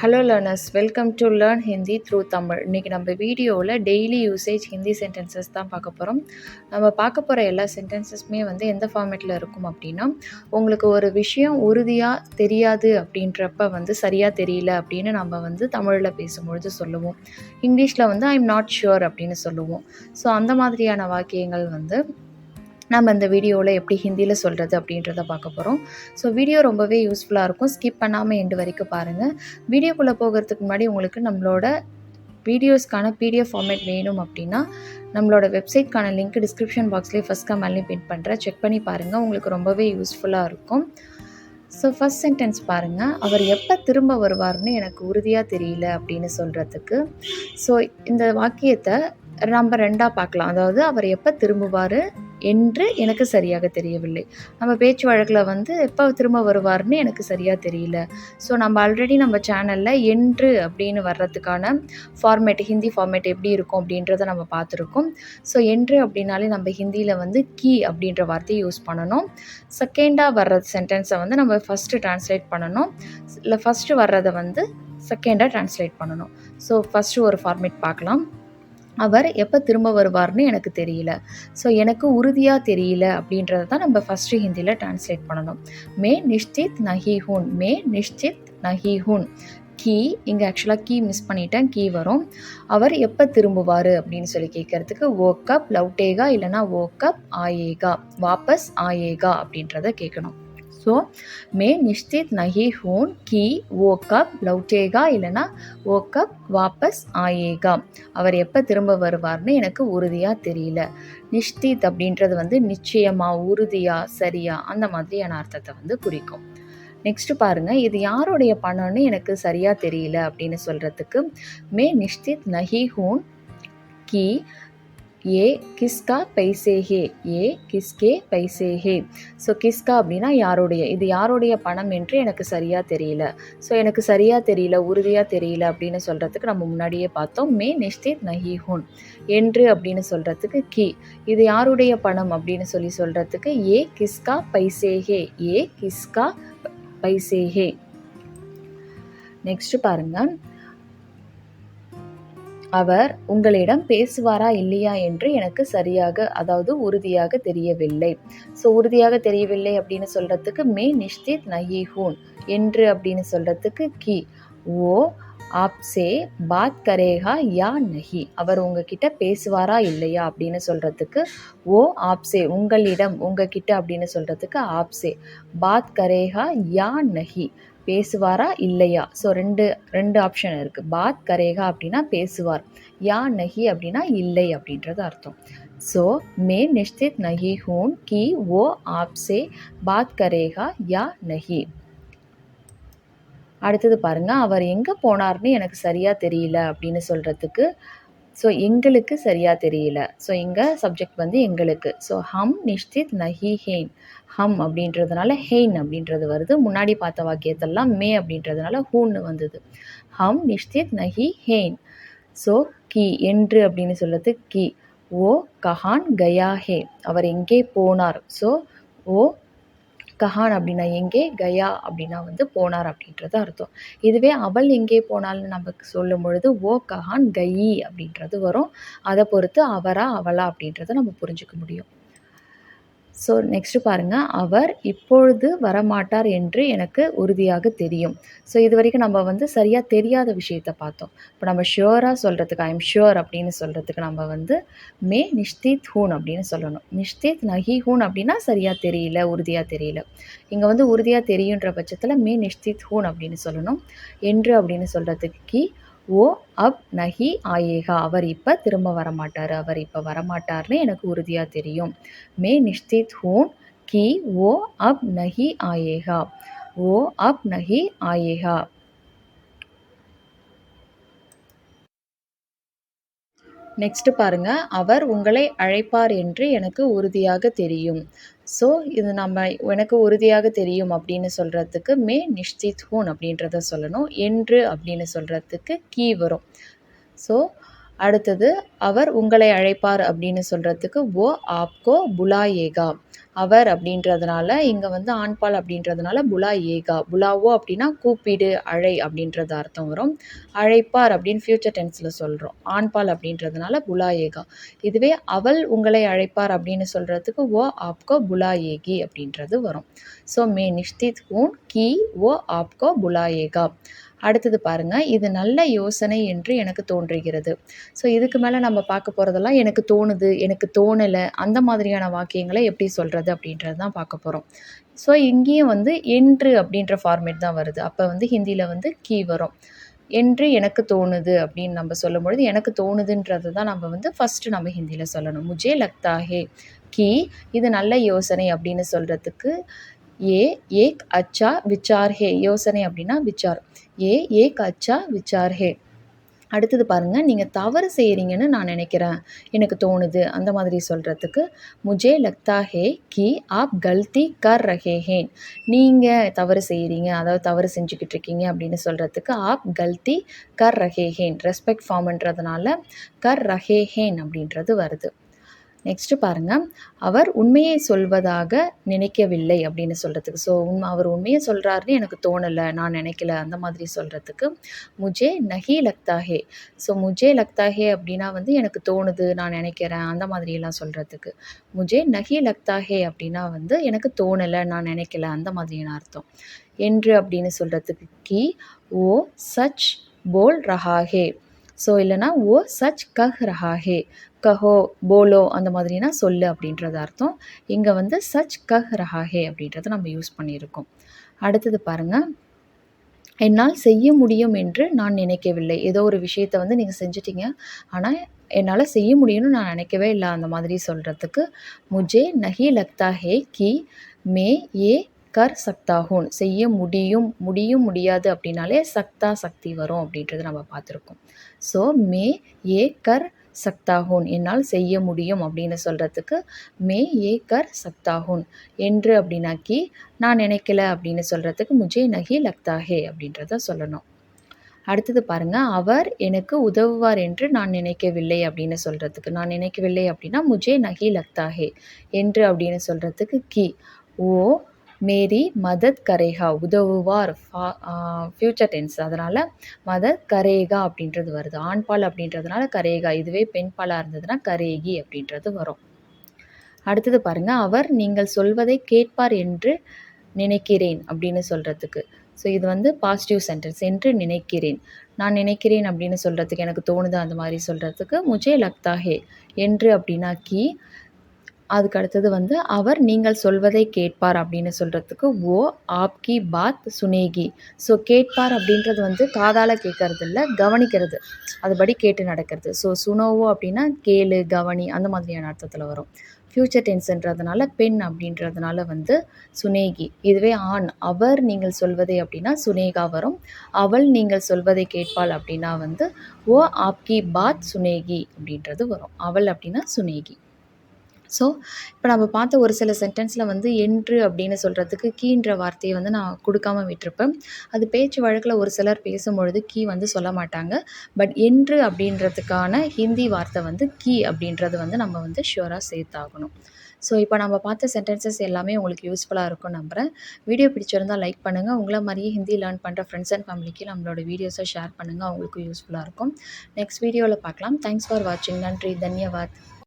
Hello learners welcome to learn Hindi through Tamil இன்றைக்கி நம்ம வீடியோவில் டெய்லி யூசேஜ் ஹிந்தி சென்டென்சஸ் தான் பார்க்க போகிறோம் நம்ம பார்க்க போகிற எல்லா சென்டென்சஸுமே வந்து எந்த ஃபார்மேட்டில் இருக்கும் அப்படின்னா உங்களுக்கு ஒரு விஷயம் உறுதியாக தெரியாது அப்படின்றப்ப வந்து சரியாக தெரியல அப்படின்னு நம்ம வந்து தமிழில் பேசும்பொழுது சொல்லுவோம். இங்கிலீஷில் வந்து ஐ எம் நாட் ஷுர் அப்படின்னு சொல்லுவோம். ஸோ அந்த மாதிரியான வாக்கியங்கள் வந்து நம்ம இந்த வீடியோவில் எப்படி ஹிந்தியில் சொல்கிறது அப்படின்றத பார்க்க போகிறோம் ஸோ வீடியோ ரொம்பவே யூஸ்ஃபுல்லாக இருக்கும். ஸ்கிப் பண்ணாமல் எண்டு வரைக்கும் பாருங்கள் வீடியோக்குள்ளே போகிறதுக்கு முன்னாடி உங்களுக்கு நம்மளோட வீடியோஸ்க்கான பிடிஎஃப் ஃபார்மேட் வேணும் அப்படின்னா நம்மளோட வெப்சைட்க்கான லிங்க் டிஸ்கிரிப்ஷன் பாக்ஸ்லேயே ஃபஸ்ட் கமெண்ட்லேயும் பின் பண்ணுறேன் செக் பண்ணி பாருங்கள் உங்களுக்கு ரொம்பவே யூஸ்ஃபுல்லாக இருக்கும். ஸோ ஃபஸ்ட் சென்டென்ஸ் பாருங்கள் அவர் எப்போ திரும்ப வருவார்னு எனக்கு உறுதியாக தெரியல அப்படின்னு சொல்கிறதுக்கு ஸோ இந்த வாக்கியத்தை நம்ம ரெண்டாக பார்க்கலாம். அதாவது அவர் எப்போ திரும்புவார்? என்று எனக்கு சரியாக தெரியவில்லை. நம்ம பேச்சு வழக்கில் வந்து எப்போ திரும்ப வருவார்னு எனக்கு சரியாக தெரியல. ஸோ நம்ம ஆல்ரெடி நம்ம சேனலில் என்று அப்படின்னு வர்றதுக்கான ஃபார்மேட் ஹிந்தி ஃபார்மேட் எப்படி இருக்கும் அப்படின்றத நம்ம பார்த்துருக்கோம். ஸோ என்று அப்படின்னாலே நம்ம ஹிந்தியில் வந்து கீ அப்படின்ற வார்த்தையை யூஸ் பண்ணணும். செகண்டாக வர்ற சென்டென்ஸை வந்து நம்ம ஃபஸ்ட்டு ட்ரான்ஸ்லேட் பண்ணணும். இல்லை ஃபஸ்ட்டு வர்றதை வந்து செகண்டாக ட்ரான்ஸ்லேட் பண்ணணும். ஸோ ஃபஸ்ட்டு ஒரு ஃபார்மேட் பார்க்கலாம். அவர் எப்போ திரும்ப வருவார்னு எனக்கு தெரியல. ஸோ எனக்கு உறுதியாக தெரியல அப்படின்றத தான் நம்ம ஃபஸ்ட்டு ஹிந்தியில் ட்ரான்ஸ்லேட் பண்ணணும். மே நிஷ்டித் நஹி ஹூன் மே நிஷ்டித் நஹி ஹூன். கீ இங்கே ஆக்சுவலாக கீ மிஸ் பண்ணிட்டேன் கீ வரும். அவர் எப்போ திரும்புவார் அப்படின்னு சொல்லி கேட்குறதுக்கு ஓ கப் லவ்டேகா இல்லைனா ஓ கப் ஆயேகா? வாபஸ் ஆயேகா அப்படின்றத கேட்கணும் ஸோ மே நிஷ்டித் நஹி ஹூன் கி ஓ கப் லவுட்டேகா இல்லைனா ஓ கப் வாபஸ் ஆயேகா அவர் எப்போ திரும்ப வருவார்னு எனக்கு உறுதியாக தெரியல நிஷ்டித் அப்படின்றது வந்து நிச்சயமாக உறுதியாக சரியா அந்த மாதிரியான அர்த்தத்தை வந்து குறிக்கும் நெக்ஸ்ட் பாருங்க இது யாருடைய பணம்னு எனக்கு சரியாக தெரியல அப்படின்னு சொல்கிறதுக்கு மே நிஷ்டித் நஹி ஹூன் கி ஏ கிஸ்கா பைசே ஹே ஏ கிஸ்கே பைசே ஹே ஸோ கிஸ்கா அப்படின்னா யாருடைய? இது யாருடைய பணம் என்று எனக்கு சரியாக தெரியல. ஸோ எனக்கு சரியாக தெரியல உறுதியாக தெரியல அப்படின்னு சொல்கிறதுக்கு நம்ம முன்னாடியே பார்த்தோம். மே நிஷ்டித் நஹி ஹூன் என்று அப்படின்னு சொல்கிறதுக்கு கி. இது யாருடைய பணம் அப்படின்னு சொல்லி சொல்கிறதுக்கு ஏ கிஸ்கா பைசேஹே. ஏ கிஸ்கா பைசே ஹே நெக்ஸ்ட் பாருங்கள் அவர் உங்களிடம் பேசுவாரா இல்லையா என்று எனக்கு சரியாக அதாவது உறுதியாக தெரியவில்லை. ஸோ உறுதியாக தெரியவில்லை அப்படின்னு சொல்கிறதுக்கு மே நிஷ்தித் நஹி ஹூன் என்று அப்படின்னு சொல்கிறதுக்கு கி. ஓ ஆப்சே பாத் கரேகா யா நஹி. அவர் உங்ககிட்ட பேசுவாரா இல்லையா அப்படின்னு சொல்கிறதுக்கு ஓ ஆப்சே. உங்களிடம் உங்ககிட்ட அப்படின்னு சொல்கிறதுக்கு ஆப்சே. பாத் கரேகா யா நஹி. பேசுவாரா இல்லையா? ஸோ ரெண்டு ரெண்டு ஆப்ஷன் இருக்குது பாத் கரேகா அப்படின்னா பேசுவார். யா நஹி அப்படின்னா இல்லை அப்படின்றது அர்த்தம். ஸோ மே நிஷ்டித் நஹி ஹூன் கி ஓ ஆப்சே பாத் கரேகா யா நஹி அடுத்தது பாருங்க அவர் எங்கே போனார்னு எனக்கு சரியாக தெரியல அப்படின்னு சொல்கிறதுக்கு ஸோ எங்களுக்கு சரியாக தெரியல. ஸோ இங்கே சப்ஜெக்ட் வந்து எங்களுக்கு. ஸோ ஹம் நிஷ்தித் நஹி ஹேன். ஹம் அப்படின்றதுனால ஹெயின் அப்படின்றது வருது. முன்னாடி பார்த்த வாக்கியத்தெல்லாம் மே அப்படின்றதுனால ஹூன்னு வந்தது. ஹம் நிஷ்தித் நஹி ஹேன். ஸோ கி என்று அப்படின்னு சொல்லுறது கி. ஓ கஹான் கயா ஹே. அவர் எங்கே போனார்? ஸோ ஓ கஹான் அப்படின்னா எங்கே? கயா அப்படின்னா வந்து போனார் அப்படின்றது அர்த்தம். இதுவே அவள் எங்கே போனாள்னு நமக்கு சொல்லும் பொழுது ஓ கஹான் கயி அப்படின்றது வரும். அதை பொறுத்து அவரா அவளா அப்படின்றத நம்ம புரிஞ்சுக்க முடியும். ஸோ நெக்ஸ்ட்டு பாருங்கள் அவர் இப்பொழுது வரமாட்டார் என்று எனக்கு உறுதியாக தெரியும். ஸோ இது வரைக்கும் நம்ம வந்து சரியாக தெரியாத விஷயத்த பார்த்தோம். இப்போ நம்ம ஷியோராக சொல்கிறதுக்கு ஐ எம் ஷியோர் அப்படின்னு சொல்கிறதுக்கு நம்ம வந்து மே நிஷ்தித் ஹூன் அப்படின்னு சொல்லணும். நிஷ்தித் நஹி ஹூன் அப்படின்னா சரியாக தெரியல உறுதியாக தெரியல. இங்கே வந்து உறுதியாக தெரியுன்ற பட்சத்தில் மே நிஷ்தித் ஹூன் அப்படின்னு சொல்லணும். என்று அப்படின்னு சொல்கிறதுக்கு கி ஓ அப் நஹி ஆயேகா. அவர் இப்போ திரும்ப வரமாட்டார். அவர் இப்போ வரமாட்டார்னு எனக்கு உறுதியாக தெரியும். மே நிஷ்டித் ஹூன் கி ஓ அப் நஹி ஆயேகா. ஓ அப் நஹி ஆயேகா. நெக்ஸ்ட்டு பாருங்கள் அவர் உங்களை அழைப்பார் என்று எனக்கு உறுதியாக தெரியும். ஸோ இது நம்ம எனக்கு உறுதியாக தெரியும் அப்படின்னு சொல்கிறதுக்கு மே நிஷ்டித் ஹூன் அப்படின்றத சொல்லணும். என்று அப்படின்னு சொல்கிறதுக்கு கீ வரும். ஸோ அடுத்தது அவர் உங்களை அழைப்பார் அப்படின்னு சொல்கிறதுக்கு ஓ ஆப்கோ புலா ஏகா. அவர் அப்படின்றதுனால இங்கே வந்து ஆண்பால் அப்படின்றதுனால புலா ஏகா. புலாவோ அப்படின்னா கூப்பிடு அழை அப்படின்றது அர்த்தம் வரும். அழைப்பார் அப்படின்னு ஃப்யூச்சர் டென்ஸில் சொல்கிறோம் ஆண்பால் அப்படின்றதுனால புலா ஏகா. இதுவே அவள் உங்களை அழைப்பார் அப்படின்னு சொல்கிறதுக்கு ஓ ஆப்கோ புலா ஏகி அப்படின்றது வரும். ஸோ மே நிஷ்தித் ஹூன் கி ஓ ஆப்கோ புலா ஏகா. அடுத்தது பாருங்கள் இது நல்ல யோசனை என்று எனக்கு தோன்றுகிறது. ஸோ இதுக்கு மேலே நம்ம பார்க்க போகிறதெல்லாம் எனக்கு தோணுது எனக்கு தோணலை அந்த மாதிரியான வாக்கியங்களை எப்படி சொல்கிறது அப்படின்றது தான் பார்க்க போகிறோம் ஸோ இங்கேயும் வந்து என்று அப்படின்ற ஃபார்மேட் தான் வருது. அப்போ வந்து ஹிந்தியில் வந்து கீ வரும். என்று எனக்கு தோணுது அப்படின்னு நம்ம சொல்லும் பொழுது எனக்கு தோணுதுன்றது தான் நம்ம வந்து ஃபஸ்ட்டு நம்ம ஹிந்தியில் சொல்லணும். முஜே லக்தா ஹே கி இது நல்ல யோசனை அப்படின்னு சொல்கிறதுக்கு ஏ ஏக் அச்சா விச்சார் ஹே யோசனை அப்படின்னா விச்சார். ஏ ஏக் அச்சா விச்சார் ஹே அடுத்தது பாருங்கள் நீங்கள் தவறு செய்கிறீங்கன்னு நான் நினைக்கிறேன். எனக்கு தோணுது அந்த மாதிரி சொல்கிறதுக்கு முஜே லக்தா ஹே கி ஆப் கல்தி கர் ரஹே ஹேன். நீங்கள் தவறு செய்கிறீங்க அதாவது தவறு செஞ்சுக்கிட்டு இருக்கீங்க அப்படின்னு சொல்கிறதுக்கு ஆப் கல்தி கர் ரஹே ஹேன். ரெஸ்பெக்ட் ஃபார்ம்ன்றதுனால கர் ரஹே ஹேன் அப்படின்றது வருது. நெக்ஸ்ட்டு பாருங்கள் அவர் உண்மையை சொல்வதாக நினைக்கவில்லை அப்படின்னு சொல்கிறதுக்கு ஸோ உண்மை அவர் உண்மையை சொல்கிறாருன்னு எனக்கு தோணலை. நான் நினைக்கல. அந்த மாதிரி சொல்கிறதுக்கு முஜே நஹி லக்தாஹே. ஸோ முஜே லக்தாஹே அப்படின்னா வந்து எனக்கு தோணுது. நான் நினைக்கிறேன். அந்த மாதிரியெல்லாம் சொல்கிறதுக்கு முஜே நஹி லக்தாஹே அப்படின்னா வந்து எனக்கு தோணலை. நான் நினைக்கல. அந்த மாதிரியான அர்த்தம். என்று அப்படின்னு சொல்கிறதுக்கு கி ஓ சச் போல் ரஹாஹே. ஸோ இல்லைனா ஓ சச் கஹ் ரஹாஹே. கஹோ போலோ அந்த மாதிரினா சொல்லு அப்படின்றது அர்த்தம். இங்கே வந்து சச் கஹ் ரஹாஹே அப்படின்றத நம்ம யூஸ் பண்ணியிருக்கோம். அடுத்தது பாருங்கள் என்னால் செய்ய முடியும் என்று நான் நினைக்கவில்லை. ஏதோ ஒரு விஷயத்தை வந்து நீங்கள் செஞ்சிட்டீங்க. ஆனால் என்னால் செய்ய முடியும்னு நான் நினைக்கவே இல்லை. அந்த மாதிரி சொல்கிறதுக்கு முஜே நஹி லக்தா ஹே கி மே ஏ கர் சக்தாஹூன். செய்ய முடியும் முடியும் முடியாது அப்படின்னாலே சக்தா சக்தி வரும் அப்படின்றத நம்ம பார்த்துருக்கோம். ஸோ மே ஏ கர் சக்தாஹூன். என்னால் செய்ய முடியும் அப்படின்னு சொல்கிறதுக்கு மே ஏ கர் சக்தாஹூன் என்று அப்படின்னாக்கி நான் நினைக்கல அப்படின்னு சொல்கிறதுக்கு முஜே நகி லக்தாஹே அப்படின்றத சொல்லணும். அடுத்தது பாருங்கள் அவர் எனக்கு உதவுவார் என்று நான் நினைக்கவில்லை அப்படின்னு சொல்கிறதுக்கு நான் நினைக்கவில்லை அப்படின்னா முஜே நகி லக்தாஹே என்று அப்படின்னு சொல்கிறதுக்கு கி. ஓ மேரி மதத் கரேகா உதவுவார் ஃப்யூச்சர் டென்ஸ் அதனால் மதத் கரேகா அப்படின்றது வருது. ஆண்பால் அப்படின்றதுனால கரேகா. இதுவே பெண்பாலாக இருந்ததுன்னா கரேகி அப்படின்றது வரும். அடுத்தது பாருங்கள் அவர் நீங்கள் சொல்வதை கேட்பார் என்று நினைக்கிறேன் அப்படின்னு சொல்கிறதுக்கு ஸோ இது வந்து பாசிட்டிவ் சென்டென்ஸ் என்று நினைக்கிறேன். நான் நினைக்கிறேன் அப்படின்னு சொல்கிறதுக்கு எனக்கு தோணுது. அந்த மாதிரி சொல்கிறதுக்கு முஜே லக்தாஹே என்று அப்படின்னா கி அதுக்கு அடுத்தது வந்து அவர் நீங்கள் சொல்வதை கேட்பார் அப்படின்னு சொல்கிறதுக்கு ஓ ஆப்கி பாத் சுனேகி. ஸோ கேட்பார் அப்படின்றது வந்து காதால் கேட்கறது இல்லை கவனிக்கிறது. அதுபடி கேட்டு நடக்கிறது. ஸோ சுனோவோ அப்படின்னா கேளு கவனி அந்த மாதிரியான அர்த்தத்தில் வரும். ஃப்யூச்சர் டென்ஸ்ன்றதுனால பெண் அப்படின்றதுனால வந்து சுனேகி. இதுவே ஆண். அவர் நீங்கள் சொல்வதை அப்படின்னா சுனேகா வரும். அவள் நீங்கள் சொல்வதை கேட்பாள் அப்படின்னா வந்து ஓ ஆப்கி பாத் சுனேகி அப்படின்றது வரும். அவள் அப்படின்னா சுனேகி. ஸோ இப்போ நம்ம பார்த்த ஒரு சில சென்டென்ஸில் வந்து என்று அப்படின்னு சொல்கிறதுக்கு கீன்ற வார்த்தையை வந்து நான் கொடுக்காம விட்டிருப்பேன். அது பேச்சு வழக்கில் ஒரு சிலர் பேசும்பொழுது கீ வந்து சொல்ல மாட்டாங்க. பட் என்று அப்படின்றதுக்கான ஹிந்தி வார்த்தை வந்து கீ அப்படின்றது வந்து நம்ம வந்து ஷுவராக சேர்த்தாகணும். ஸோ இப்போ நம்ம பார்த்த சென்டென்சஸ் எல்லாமே உங்களுக்கு யூஸ்ஃபுல்லாக இருக்கும் நம்புகிறேன் வீடியோ பிடிச்சிருந்தால் லைக் பண்ணுங்கள் உங்களை மாதிரியே ஹிந்தி லேர்ன் பண்ணுற ஃப்ரெண்ட்ஸ் அண்ட் ஃபேமிலிக்கு நம்மளோட வீடியோஸை ஷேர் பண்ணுங்கள் அவங்களுக்கும் யூஸ்ஃபுல்லாக இருக்கும். நெக்ஸ்ட் வீடியோவில் பார்க்கலாம். தேங்க்ஸ் ஃபார் வாட்சிங் நன்றி. தன்யவாத்.